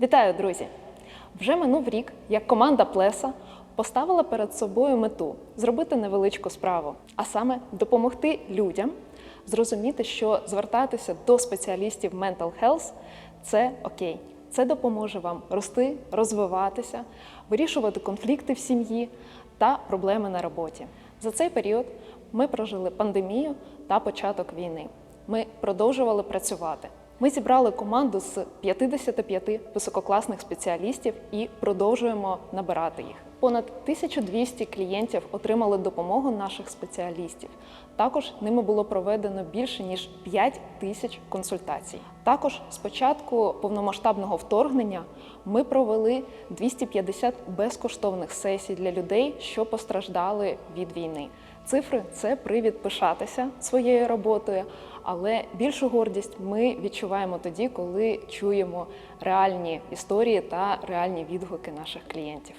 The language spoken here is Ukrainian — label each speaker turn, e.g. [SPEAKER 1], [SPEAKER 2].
[SPEAKER 1] Вітаю, друзі! Вже минув рік, як команда Плеса поставила перед собою мету зробити невеличку справу, а саме допомогти людям зрозуміти, що звертатися до спеціалістів Mental Health – це окей. Це допоможе вам рости, розвиватися, вирішувати конфлікти в сім'ї та проблеми на роботі. За цей період ми прожили пандемію та початок війни. Ми продовжували працювати. Ми зібрали команду з 55 висококласних спеціалістів і продовжуємо набирати їх. Понад 1200 клієнтів отримали допомогу наших спеціалістів. Також ними було проведено більше ніж 5 тисяч консультацій. Також з початку повномасштабного вторгнення ми провели 250 безкоштовних сесій для людей, що постраждали від війни. Цифри це привід пишатися своєю роботою, але більшу гордість ми відчуваємо тоді, коли чуємо реальні історії та реальні відгуки наших клієнтів.